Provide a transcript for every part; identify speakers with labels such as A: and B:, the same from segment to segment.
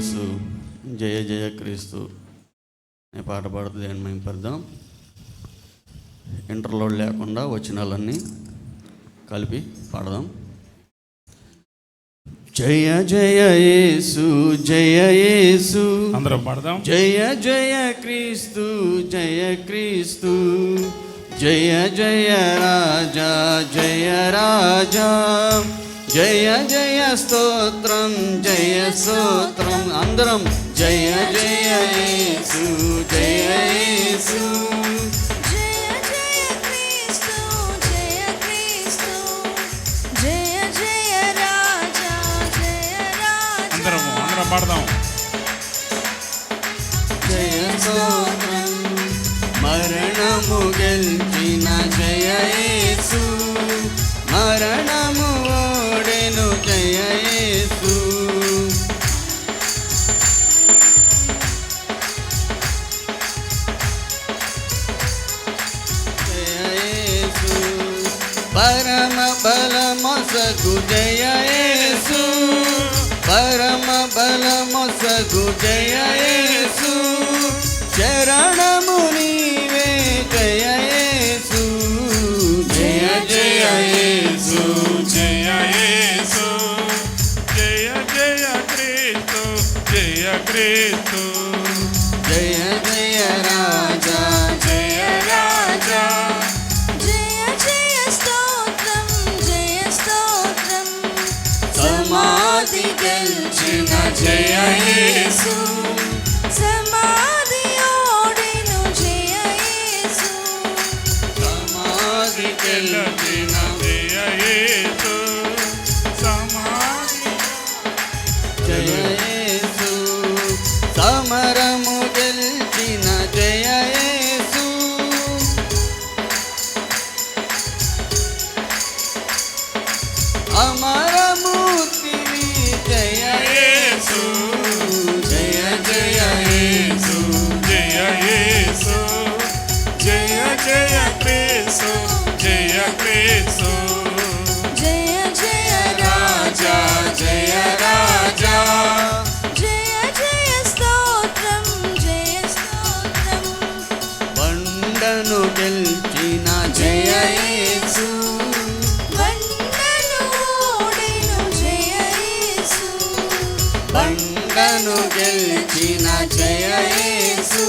A: యేసు. జయ జయ క్రీస్తు. అనే పాట పాడుతుంది అని మేము పడదాం. ఇంటర్లో లేకుండా వచ్చినాలన్నీ కలిపి పాడదాం. జయ జయ యేసు జయ యేసు.
B: అందరం పాడదాం.
A: జయ జయ క్రీస్తు జయ క్రీస్తు. జయ జయ రాజా జయ రాజా. జయ జయ స్తోత్రం జయ స్తోత్రం. అందరం జయ జయ యేసు జయ యేసు.
B: అందరము అందరం పాడదాం.
A: జయ స్తోత్రం మరణము గెలిచిన పరమ బలమొసగు జయ యేసు. పరమ బలమొసగు జయ యేసు. శరణము నీవే జయ జయ జయ యేసు.
B: జయ జయ క్రీస్తు జయ క్రీస్తు.
A: జయ యేసు
C: సమాధి ఓడెను జయ యేసు
A: సమాధి గెలిచిన
B: క్రీస్తు జయ
C: జయ
A: రాజా జయ రాజా.
C: జయ జయ స్తోత్రం జయ స్తోత్రం.
A: బండను గెలిచిన జయ యేసు.
C: వందను ఓడెను జయ యేసు.
A: బండను గెలిచిన జయ యేసు.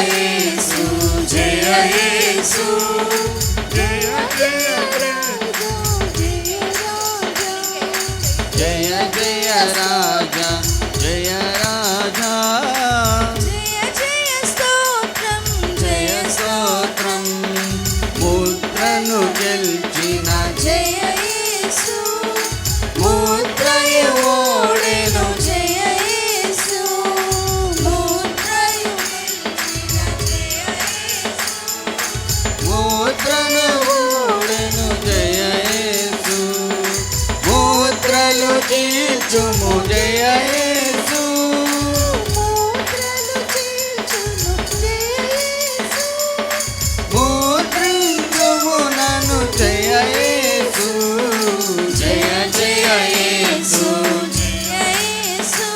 C: యేసు
A: జయ యేసు.
C: జయ
A: జయ జయ జయ
C: రాజా.
A: తీర్చుము జయ యేసు ముద్రించుము నన్ను జయ యేసు జయ జయ యేసు
C: జయ యేసు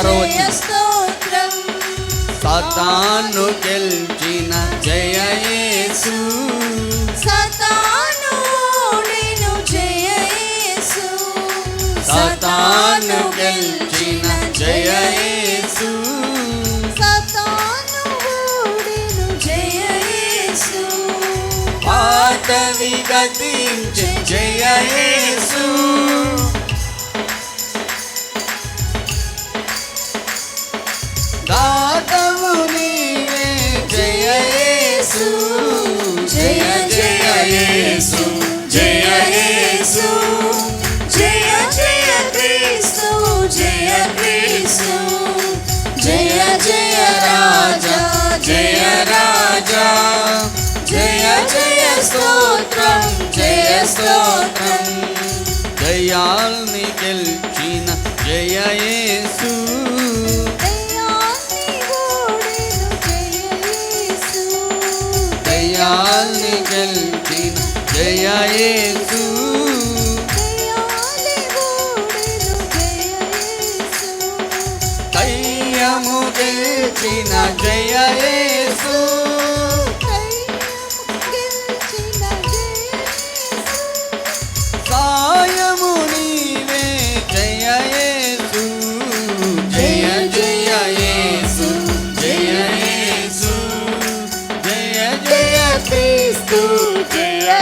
A: ఆరో సతాను గెలిచిన జయ యేసు.
C: సతాను ఓడెను జయ యేసు.
A: సతాను గెలిచిన జయ యేసు.
C: సతాను ఓడెను జయ యేసు.
A: పాతవి గతించే
C: స్తోత్రం జయ స్తోత్రం
A: జయాల్ని గెలిచిన జయ యేసు. జయాల్ని గెలిచిన జయ యేసు. దయ్యము గెలిచిన జయ యేసు.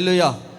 C: జయ స్తోత్రం
A: హల్లెలూయా హల్లెలూయా